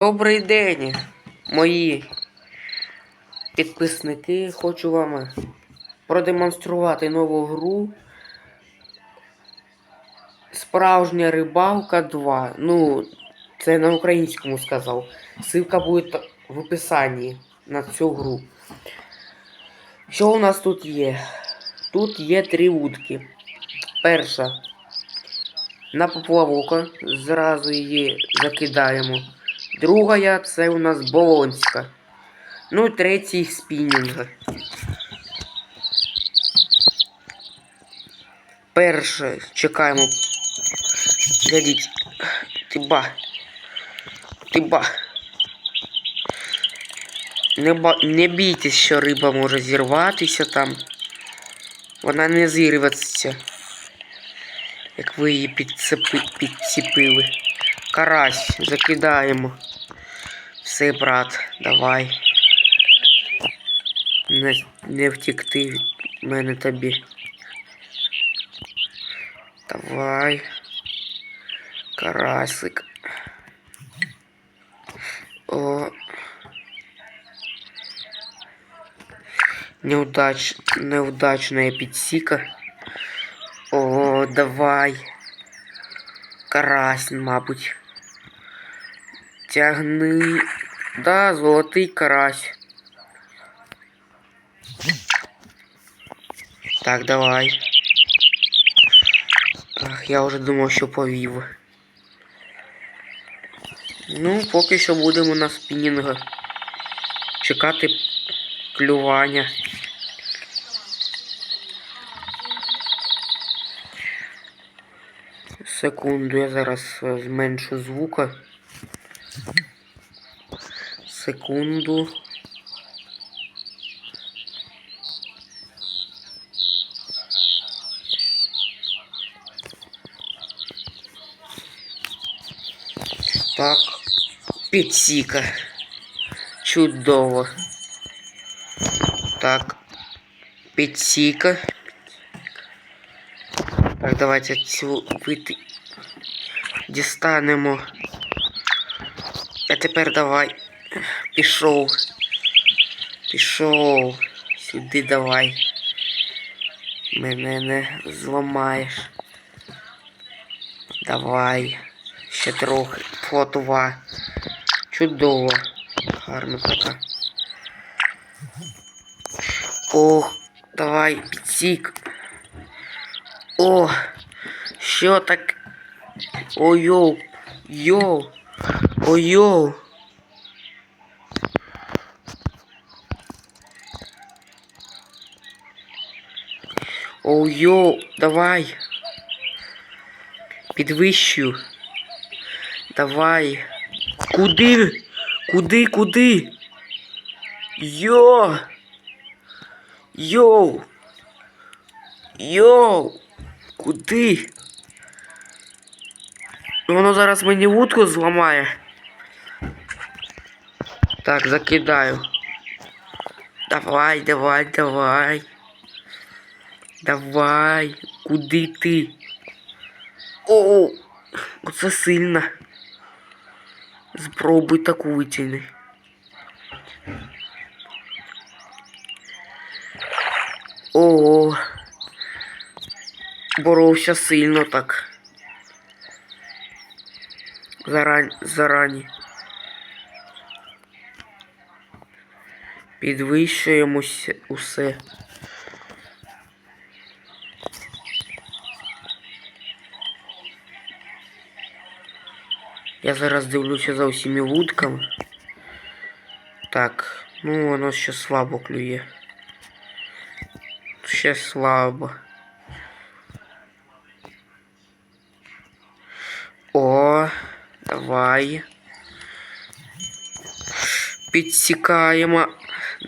Добрий день, мої підписники. Хочу вам продемонструвати нову гру. Справжня рибалка 2. Ну, це на українському сказав. Ссылка буде в описанні на цю гру. Що у нас тут є? Тут є три вудки. Перша. На поплавок. Зразу її закидаємо. Друга це у нас Болонська. Ну і третій спінінг. Перше чекаємо. Глядіть. Тиба. Тиба. Не, не бійтесь, що риба може зірватися там. Вона не зірветься. Як ви її підцепи... Карась, закидаємо. Все, брат, давай. Не, не втікти від мене тобі. Давай. Карасик. О. Неудач... Неудачная підсіка. О, давай. Карась, мабуть. Тягни. Да, золотий карась. Так, давай. Ах, я вже думав, що повів. Ну, поки що будемо на спінінга. Чекати клювання. Секунду, я зараз зменшу звука. Секунду. Так, підсіка. Чудово. Так. Підсіка. Так, давайте цю вити... дістанемо. А тепер давай. Пішов. Пішов. Сюди давай. Мене не зламаєш. Давай. Ще трохи. Плотова. Чудово. Гарно така. Ох, давай, підсік. О, що так? Ой-йоу, йоу, ой-йоу. Оу-йоу, давай. Підвищую. Давай. Куди? Куди, куди? Йо! Йоу! Йоу! Куди? Воно зараз мені вудку зламає. Так, закидаю. Давай, давай, давай. Давай. Куди ти? О, оце сильно. Спробуй таку витягни. О, боровся сильно так. Зарань, зарані. Підвищуємося усе. Я зараз дивлюся за усіми вудками. Так, ну воно ще слабо клює. Ще слабо. О, давай. Підсікаємо.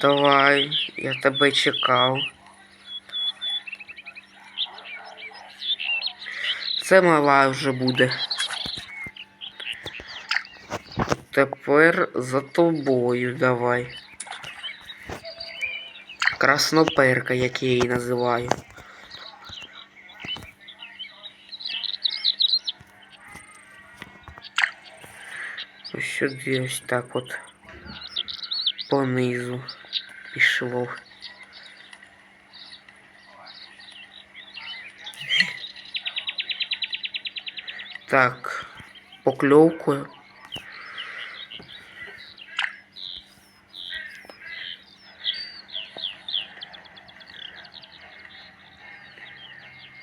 Давай, я тебе чекав. Це мала вже буде. Тепер за тобою давай. Красноперка, як я її називаю. Ось Сюди ось так от понизу пішло. Так, покльовкою.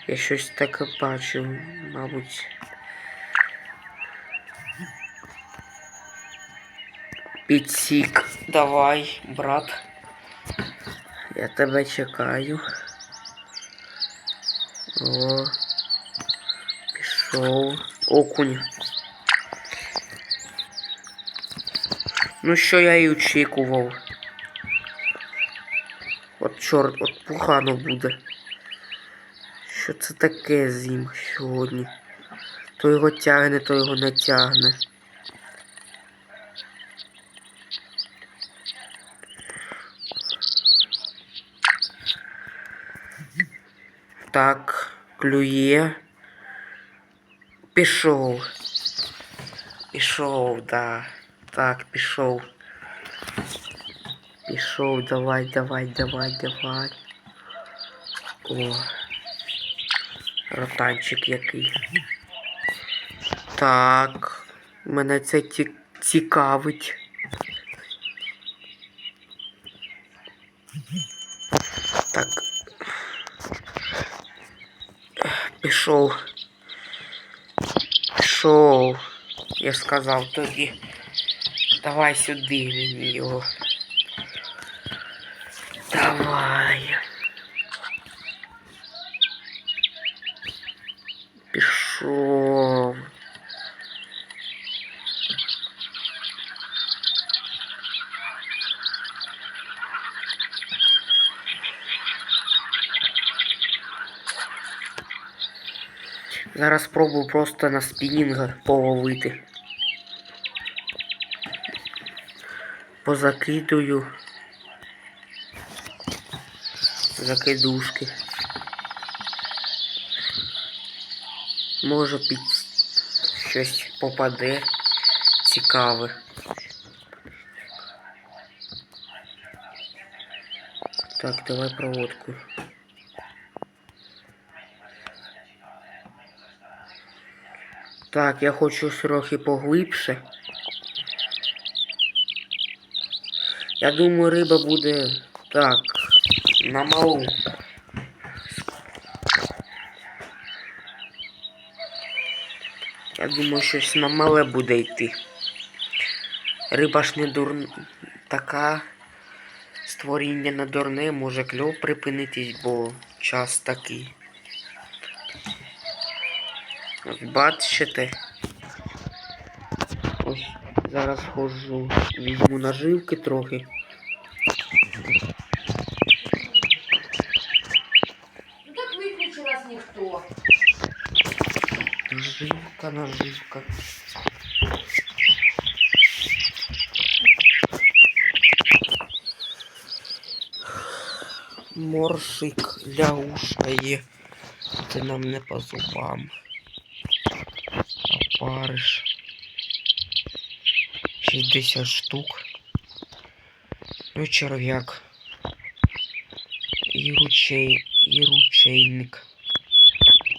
Я щось таке бачив, мабуть. Підсік. Давай, брат. Я тебе чекаю. О. Пішов. Окунь. Ну що я і очікував. От чорт, от погано буде. Що це таке з сьогодні? То його тягне, то його не тягне. Так, клює. Пішов. Пішов, да. Так, пішов. Пішов, давай, давай, давай, давай. О. Ротанчик який. Так. Мене це ці... цікавить. Так. Пішов. Пішов. Я сказав тобі. Давай сюди мені його. Давай. Пішов. Зараз спробую просто на спінінга половити. Позакидую. Закидушки. Може під щось попаде цікаве. Так, давай проводку. Так, я хочу трохи поглибше. Я думаю, риба буде так, на малу. Я думаю, щось на мале буде йти. Риба ж не дур... така створіння не дурне, може кльов припинитись, бо час такий. Бачите. Ось зараз ходжу, візьму наживки трохи. Наживка, наживка. Моршик лягушкає. Це нам не по зубам. Опариш. 60 штук. Ну, і черв'як. І ручей, і ручейник.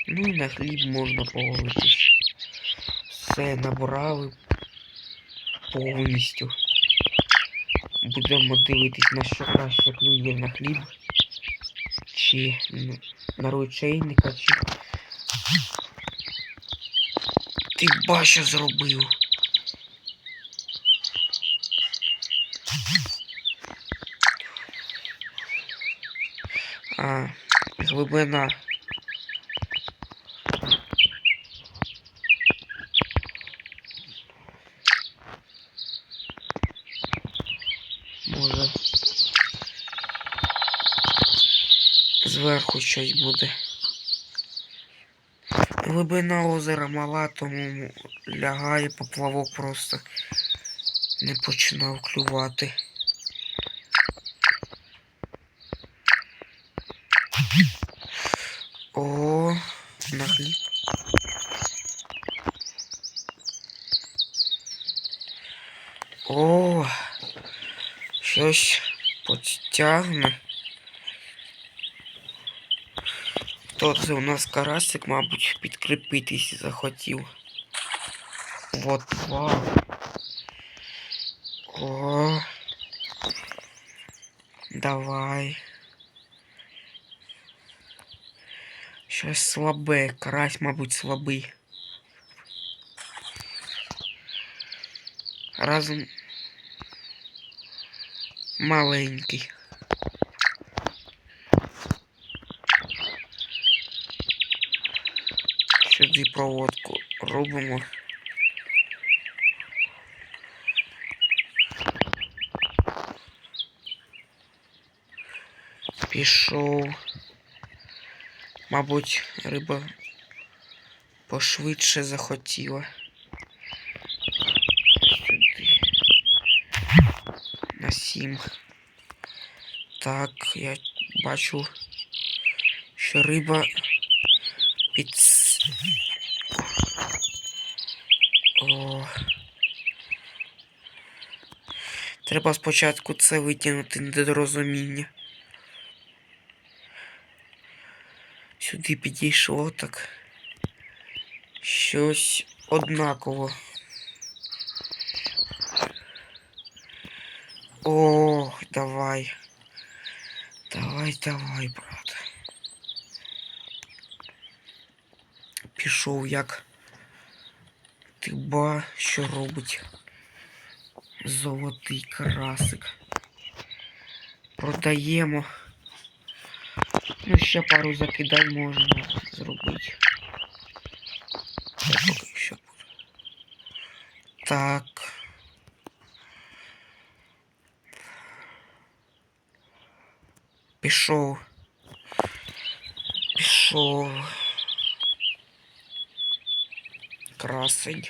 Ну і на хліб можна половитись. Все набрали повністю. Будемо дивитись на що краще клює на хліб. Чи на ручейника, чи. Ти бача зробив. А, глибина. Може. Зверху щось буде. Глибина озера мала, тому лягає поплавок просто не починав клювати. О, на хліб. О, щось потягне. Хто це у нас карасик, мабуть, підкріпитись захотів. Вот два. О. Давай. Щось слабе, карась, мабуть, слабий. Разом маленький. Сюди проводку робимо. Пішов. Мабуть, риба пошвидше захотіла. Сюди. На сім. Так, я бачу, що риба під. О. Треба спочатку це витягнути недорозуміння. Сюди підійшло так. Щось однаково. О, давай. Давай, давай, брат. Пішов як. Ти ба, що робить? Золотий карасик. Продаємо. Ну, ще пару закидань можна зробити. Так. Пішов. Пішов. Красень.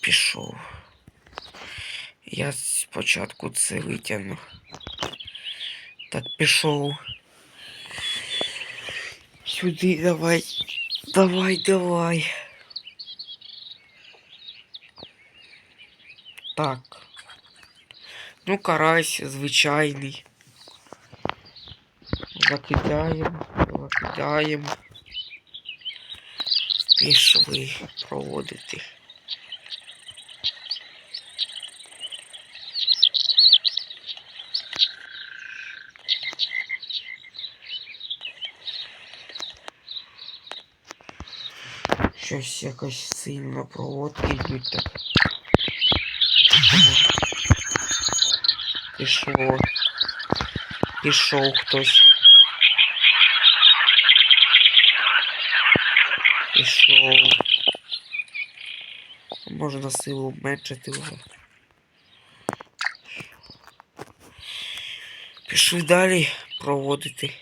Пішов. Я спочатку це витягну. Так, пішов. Сюди давай. Давай, давай. Так. Ну, карась звичайний. Закидаємо, закидаємо. Пішли проводити. Щось якось сильно проводки йдуть так. Пішло. Пішов хтось. Пішов. Можна силу зменшити вже. Пішли далі проводити.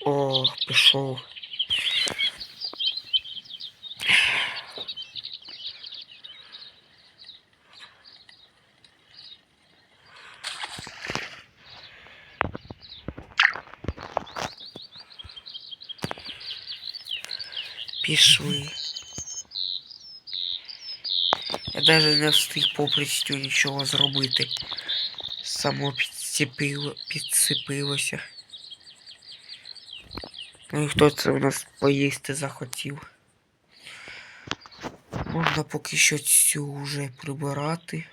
О, пішов. Пішли. Я навіть не встиг попрістю нічого зробити. Само підцепило. Ну і хто це у нас поїсти захотів? Можна поки що цю вже прибирати.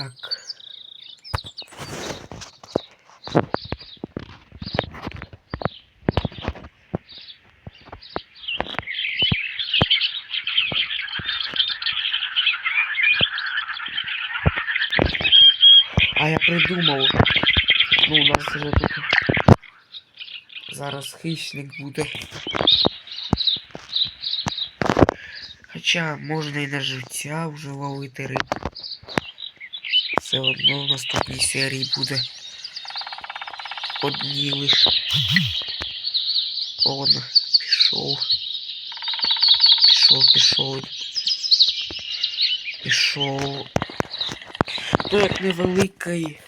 Так. А я придумав. Ну, у нас вже тут зараз хищник буде. Хоча можна і на життя вже ловити рибу. Одно в наступній серії буде. одні лише. О, пішов. Пішов, пішов. Пішов. Ну як невеликий.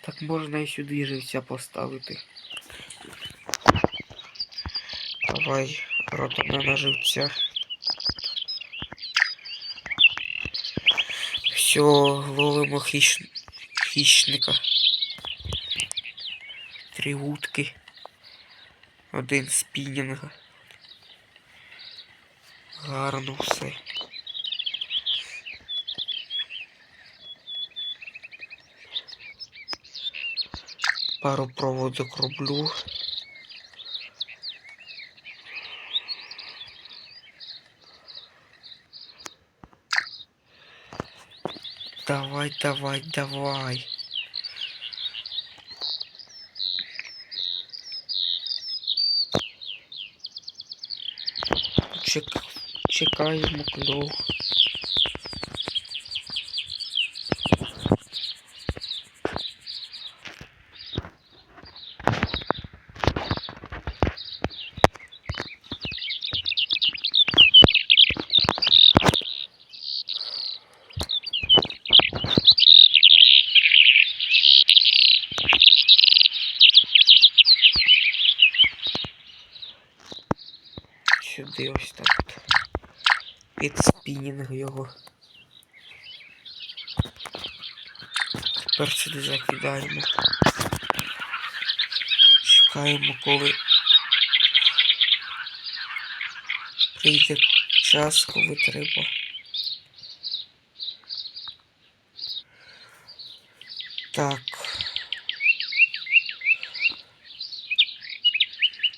Так можна і сюди живця поставити. Давай, ротана на живця. Все, ловимо хищ... хищника. Три утки. Один спінінга. Гарно все. Пару проводок роблю. Давай, давай, давай. Чек... Чекаємо кльов. Тепер сюди закидаємо. Чекаємо, коли прийде час, коли треба. Так.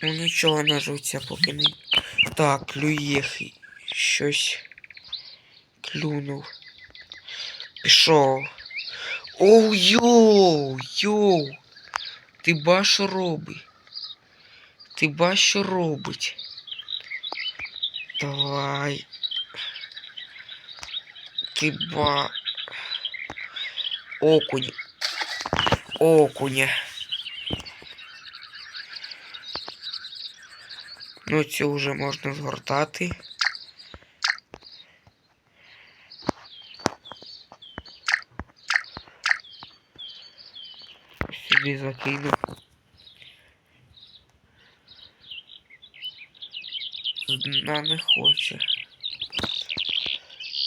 Ну нічого на жовця поки не. Так, клює хи- щось. Клюнув. Пішов. Оу йоу! Йоу! Ти ба що робить? Ти ба що робить? Давай. Ти ба. Окунь. Окуня. Ну, цю вже можна згортати. Сюди закину. Дна не хоче.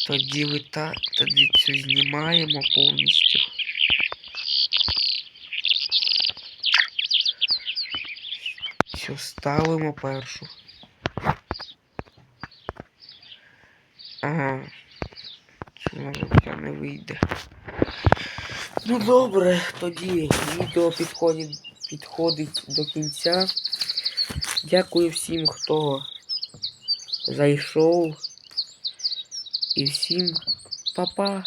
Тоді вита... тоді цю знімаємо повністю. Цю ставимо першу. Ага. Цю на життя не вийде. Ну добре, тоді відео підходить, підходить до кінця. Дякую всім, хто зайшов. І всім па-па.